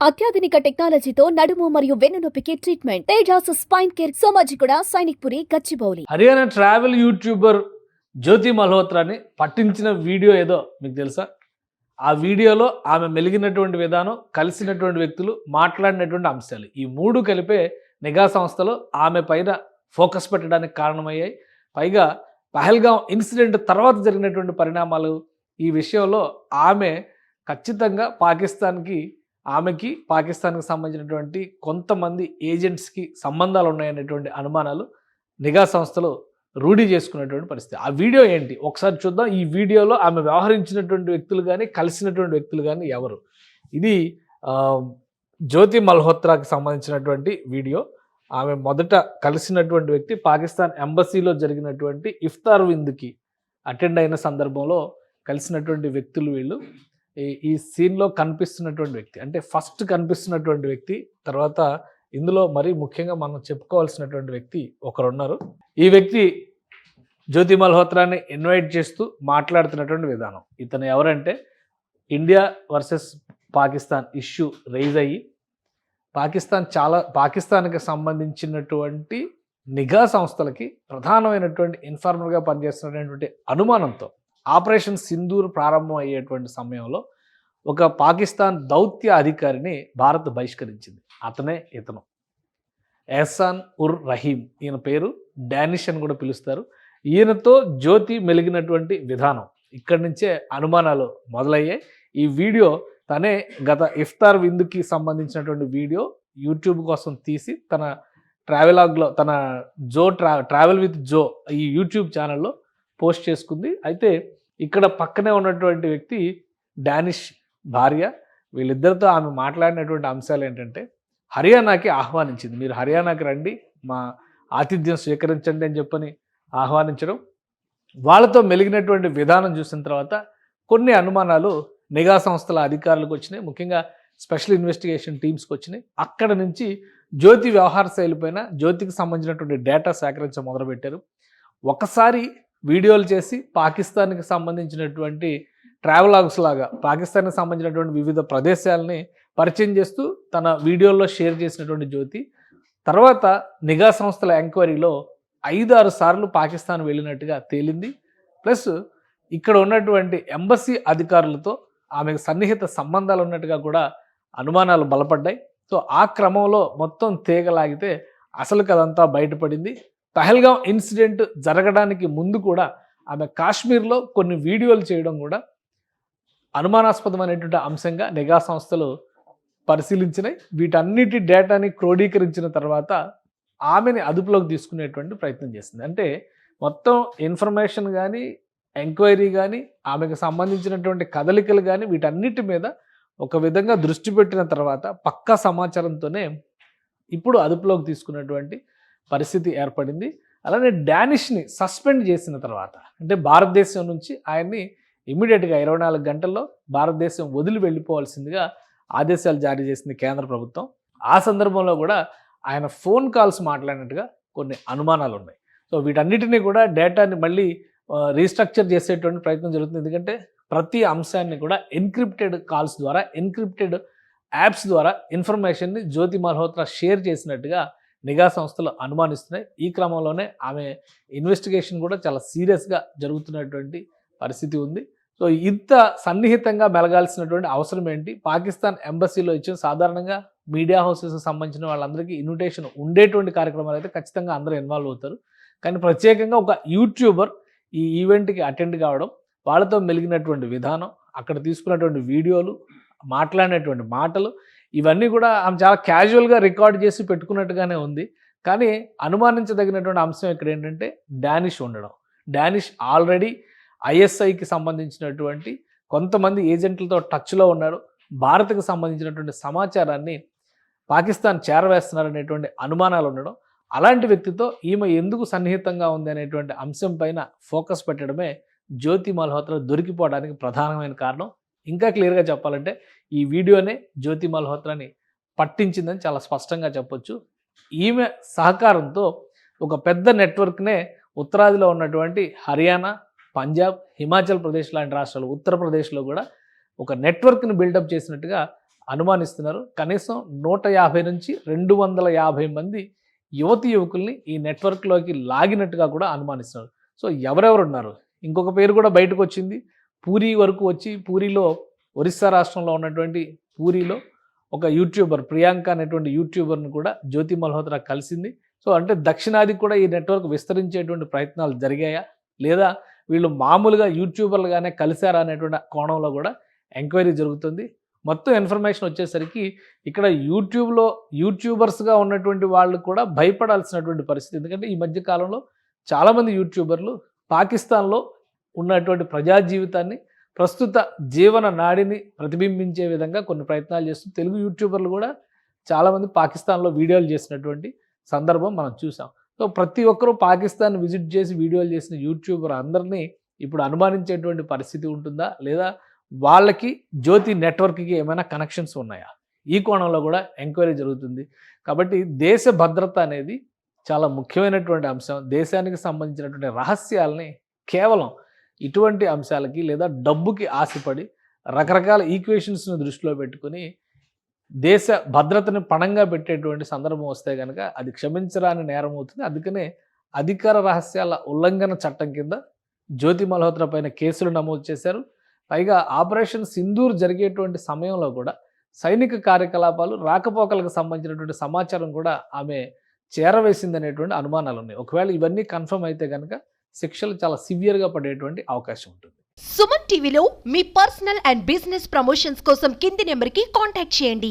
అత్యాధునిక టెక్నాలజీతో నడుము మరియు వెన్నునొప్పికి ట్రీట్మెంట్ తేజాస్ స్పైన్ కేర్ ఎక్సోమాచి కూడా సైనిక్ పురి గచ్చిబౌలి. హర్యానా ట్రావెల్ యూట్యూబర్ జ్యోతి మల్హోత్రాని పట్టించిన వీడియో ఏదో మీకు తెలుసా? ఆ వీడియోలో ఆమె మెలిగినటువంటి విధానం కలిసినటువంటి వ్యక్తులు మాట్లాడినటువంటి అంశాలు. ఈ మూడు కలిపే నిఘా సంస్థలు ఆమె పైన ఫోకస్ పెట్టడానికి కారణమయ్యాయి. పైగా పహల్గాం ఇన్సిడెంట్ తర్వాత జరిగినటువంటి పరిణామాలు ఈ విషయంలో ఆమె ఖచ్చితంగా పాకిస్తాన్కి ఆమెకి పాకిస్తాన్కి సంబంధించినటువంటి కొంతమంది ఏజెంట్స్కి సంబంధాలు ఉన్నాయనేటువంటి అనుమానాలు నిఘా సంస్థలు రూఢీ చేసుకున్నటువంటి పరిస్థితి. ఆ వీడియో ఏంటి? ఒకసారి చూద్దాం. ఈ వీడియోలో ఆమె వ్యవహరించినటువంటి వ్యక్తులు కానీ కలిసినటువంటి వ్యక్తులు కానీ ఎవరు? ఇది జ్యోతి మల్హోత్రాకి సంబంధించినటువంటి వీడియో. ఆమె మొదట కలిసినటువంటి వ్యక్తి పాకిస్తాన్ ఎంబసీలో జరిగినటువంటి ఇఫ్తార్ విందుకి అటెండ్ అయిన సందర్భంలో కలిసినటువంటి వ్యక్తులు వీళ్ళు. ఈ ఈ సీన్లో కనిపిస్తున్నటువంటి వ్యక్తి అంటే ఫస్ట్ కనిపిస్తున్నటువంటి వ్యక్తి తర్వాత ఇందులో మరి ముఖ్యంగా మనం చెప్పుకోవాల్సినటువంటి వ్యక్తి ఒకరున్నారు. ఈ వ్యక్తి జ్యోతి మల్హోత్రాని ఇన్వైట్ చేస్తూ మాట్లాడుతున్నటువంటి విధానం. ఇతను ఎవరంటే India versus Pakistan issue rise అయ్యి పాకిస్తాన్ చాలా పాకిస్తాన్కి సంబంధించినటువంటి నిఘా సంస్థలకి ప్రధానమైనటువంటి ఇన్ఫార్మర్గా పనిచేస్తున్నటువంటి అనుమానంతో ఆపరేషన్ సింధూర్ ప్రారంభం అయ్యేటువంటి సమయంలో ఒక పాకిస్తాన్ దౌత్య అధికారిని భారత్ బహిష్కరించింది. అతనే ఇతను. ఎహసాన్ ఉర్ రహీం ఈయన పేరు డానిష్ అని కూడా పిలుస్తారు. ఈయనతో జ్యోతి మెలిగినటువంటి విధానం ఇక్కడి నుంచే అనుమానాలు మొదలయ్యాయి. ఈ వీడియో తనే గత ఇఫ్తార్ విందుకి సంబంధించినటువంటి వీడియో యూట్యూబ్ కోసం తీసి తన ట్రావెలాగ్లో తన జో ట్రా ట్రావెల్ విత్ జో ఈ యూట్యూబ్ ఛానల్లో పోస్ట్ చేసుకుంది. అయితే ఇక్కడ పక్కనే ఉన్నటువంటి వ్యక్తి డానిష్ భార్య. వీళ్ళిద్దరితో ఆమె మాట్లాడినటువంటి అంశాలు ఏంటంటే హర్యానాకి ఆహ్వానించింది. మీరు హర్యానాకి రండి మా ఆతిథ్యం స్వీకరించండి అని చెప్పని ఆహ్వానించడం. వాళ్ళతో మెలిగినటువంటి విధానం చూసిన తర్వాత కొన్ని అనుమానాలు నిఘా సంస్థల అధికారులకు వచ్చినాయి. ముఖ్యంగా స్పెషల్ ఇన్వెస్టిగేషన్ టీమ్స్కి వచ్చినాయి. అక్కడ నుంచి జ్యోతి వ్యవహార శైలిపైన జ్యోతికి సంబంధించినటువంటి డేటా సేకరించడం మొదలుపెట్టారు. ఒకసారి వీడియోలు చేసి పాకిస్తాన్కి సంబంధించినటువంటి ట్రావెలాగ్స్ లాగా పాకిస్తాన్కి సంబంధించినటువంటి వివిధ ప్రదేశాలని పరిచయం చేస్తూ తన వీడియోల్లో షేర్ చేసినటువంటి జ్యోతి. తర్వాత నిఘా సంస్థల ఎంక్వైరీలో ఐదు ఆరు సార్లు పాకిస్తాన్ వెళ్ళినట్టుగా తేలింది. ప్లస్ ఇక్కడ ఉన్నటువంటి ఎంబసీ అధికారులతో ఆమెకు సన్నిహిత సంబంధాలు ఉన్నట్టుగా కూడా అనుమానాలు బలపడ్డాయి. సో ఆ క్రమంలో మొత్తం తీగలాగితే అసలు కదంతా బయటపడింది. పహల్గాం ఇన్సిడెంట్ జరగడానికి ముందు కూడా ఆమె కాశ్మీర్లో కొన్ని వీడియోలు చేయడం కూడా అనుమానాస్పదమైనటువంటి అంశంగా నిఘా సంస్థలు పరిశీలించినాయి వీటన్నిటి డేటాని క్రోడీకరించిన తర్వాత ఆమెని అదుపులోకి తీసుకునేటువంటి ప్రయత్నం చేసింది. అంటే మొత్తం ఇన్ఫర్మేషన్ కానీ ఎంక్వైరీ కానీ ఆమెకు సంబంధించినటువంటి కదలికలు కానీ వీటన్నిటి మీద ఒక విధంగా దృష్టి పెట్టిన తర్వాత పక్కా సమాచారంతోనే ఇప్పుడు అదుపులోకి తీసుకున్నటువంటి పరిస్థితి ఏర్పడింది. అలానే డానిష్ని సస్పెండ్ చేసిన తర్వాత అంటే భారతదేశం నుంచి ఆయన్ని ఇమ్మీడియట్గా ఇరవై నాలుగు గంటల్లో భారతదేశం వదిలి వెళ్ళిపోవాల్సిందిగా ఆదేశాలు జారీ చేసింది కేంద్ర ప్రభుత్వం. ఆ సందర్భంలో కూడా ఆయన ఫోన్ కాల్స్ మాట్లాడినట్టుగా కొన్ని అనుమానాలు ఉన్నాయి సో వీటన్నిటినీ కూడా డేటాని మళ్ళీ రీస్ట్రక్చర్ చేసేటువంటి ప్రయత్నం జరుగుతుంది. ఎందుకంటే ప్రతి అంశాన్ని కూడా ఎన్క్రిప్టెడ్ కాల్స్ ద్వారా ఎన్క్రిప్టెడ్ యాప్స్ ద్వారా ఇన్ఫర్మేషన్ని జ్యోతి మల్హోత్రా షేర్ చేసినట్టుగా నిఘా సంస్థలు అనుమానిస్తున్నాయి. ఈ క్రమంలోనే ఆమె ఇన్వెస్టిగేషన్ కూడా చాలా సీరియస్గా జరుగుతున్నటువంటి పరిస్థితి ఉంది. సో ఇంత సన్నిహితంగా మెలగాల్సినటువంటి అవసరం ఏంటి? పాకిస్తాన్ ఎంబసీలో ఇచ్చిన సాధారణంగా మీడియా హౌసెస్ సంబంధించిన వాళ్ళందరికీ ఇన్విటేషన్ ఉండేటువంటి కార్యక్రమాలు అయితే ఖచ్చితంగా అందరూ ఇన్వాల్వ్ అవుతారు. కానీ ప్రత్యేకంగా ఒక యూట్యూబర్ ఈ ఈవెంట్కి అటెండ్ కావడం వాళ్ళతో మెలిగినటువంటి విధానం అక్కడ తీసుకున్నటువంటి వీడియోలు మాట్లాడినటువంటి మాటలు ఇవన్నీ కూడా ఆమె చాలా క్యాజువల్గా రికార్డ్ చేసి పెట్టుకున్నట్టుగానే ఉంది. కానీ అనుమానించదగినటువంటి అంశం ఇక్కడ ఏంటంటే డానిష్ ఉండడం. డానిష్ ఆల్రెడీ ఐఎస్ఐకి సంబంధించినటువంటి కొంతమంది ఏజెంట్లతో టచ్లో ఉన్నారు భారత్కు సంబంధించినటువంటి సమాచారాన్ని పాకిస్తాన్ చేరవేస్తున్నారనేటువంటి అనుమానాలు ఉండడం. అలాంటి వ్యక్తితో ఈమె ఎందుకు సన్నిహితంగా ఉంది అనేటువంటి అంశం పైన ఫోకస్ పెట్టడమే జ్యోతి మల్హోత్రా దొరికిపోవడానికి ప్రధానమైన కారణం. ఇంకా క్లియర్గా చెప్పాలంటే ఈ వీడియోనే జ్యోతి మల్హోత్రాని పట్టించిందని చాలా స్పష్టంగా చెప్పొచ్చు. ఈమె సహకారంతో ఒక పెద్ద నెట్వర్క్నే ఉత్తరాదిలో ఉన్నటువంటి హర్యానా పంజాబ్ హిమాచల్ ప్రదేశ్ లాంటి రాష్ట్రాలు ఉత్తరప్రదేశ్లో కూడా ఒక నెట్వర్క్ని బిల్డప్ చేసినట్టుగా అనుమానిస్తున్నారు. కనీసం నూట యాభై నుంచి రెండు వందల యాభై మంది యువతి యువకుల్ని ఈ నెట్వర్క్లోకి లాగినట్టుగా కూడా అనుమానిస్తున్నారు. సో ఎవరెవరు ఉన్నారు ఇంకొక పేరు కూడా బయటకు వచ్చింది పూరి వరకు వచ్చి పూరిలో ఒరిస్సా రాష్ట్రంలో ఉన్నటువంటి పూరిలో ఒక యూట్యూబర్ ప్రియాంక అనేటువంటి యూట్యూబర్ను కూడా జ్యోతి మల్హోత్రా కలిసింది. సో అంటే దక్షిణాది కూడా ఈ నెట్వర్క్ విస్తరించేటువంటి ప్రయత్నాలు జరిగాయా? లేదా వీళ్ళు మామూలుగా యూట్యూబర్లుగానే కలిశారా అనేటువంటి కోణంలో కూడా ఎంక్వైరీ జరుగుతుంది. మొత్తం ఇన్ఫర్మేషన్ వచ్చేసరికి ఇక్కడ యూట్యూబ్లో యూట్యూబర్స్గా ఉన్నటువంటి వాళ్ళు కూడా భయపడాల్సినటువంటి పరిస్థితి. ఎందుకంటే ఈ మధ్య కాలంలో చాలామంది యూట్యూబర్లు పాకిస్తాన్లో ఉన్నటువంటి ప్రజా జీవితాన్ని ప్రస్తుత జీవన నాడిని ప్రతిబింబించే విధంగా కొన్ని ప్రయత్నాలు చేస్తూ తెలుగు యూట్యూబర్లు కూడా చాలామంది పాకిస్తాన్లో వీడియోలు చేసినటువంటి సందర్భం మనం చూసాం. సో ప్రతి ఒక్కరూ పాకిస్తాన్ విజిట్ చేసి వీడియోలు చేసిన యూట్యూబర్ అందరినీ ఇప్పుడు అనుమానించేటువంటి పరిస్థితి ఉంటుందా? లేదా వాళ్ళకి జ్యోతి నెట్వర్క్కి ఏమైనా కనెక్షన్స్ ఉన్నాయా? ఈ కోణంలో కూడా ఎంక్వైరీ జరుగుతుంది. కాబట్టి దేశ భద్రత అనేది చాలా ముఖ్యమైనటువంటి అంశం. దేశానికి సంబంధించినటువంటి రహస్యాలని కేవలం ఇటువంటి అంశాలకి లేదా డబ్బుకి ఆశపడి రకరకాల ఈక్వేషన్స్ని దృష్టిలో పెట్టుకుని దేశ భద్రతను పణంగా పెట్టేటువంటి సందర్భం వస్తే కనుక అది క్షమించరాని నేరం అవుతుంది. అందుకనే అధికార రహస్యాల ఉల్లంఘన చట్టం కింద జ్యోతి మల్హోత్రా పైన కేసులు నమోదు చేశారు. పైగా ఆపరేషన్ సింధూర్ జరిగేటువంటి సమయంలో కూడా సైనిక కార్యకలాపాలు రాకపోకలకు సంబంధించినటువంటి సమాచారం కూడా ఆమె చేరవేసింది అనేటువంటి అనుమానాలు ఉన్నాయి ఒకవేళ ఇవన్నీ కన్ఫర్మ్ అయితే కనుక శిక్షలు చాలా సివియర్గా పడేటువంటి అవకాశం ఉంటుంది. సుమన్ టీవీలో మీ పర్సనల్ అండ్ బిజినెస్ ప్రమోషన్స్ కోసం కింది నెంబర్కి కాంటాక్ట్ చేయండి.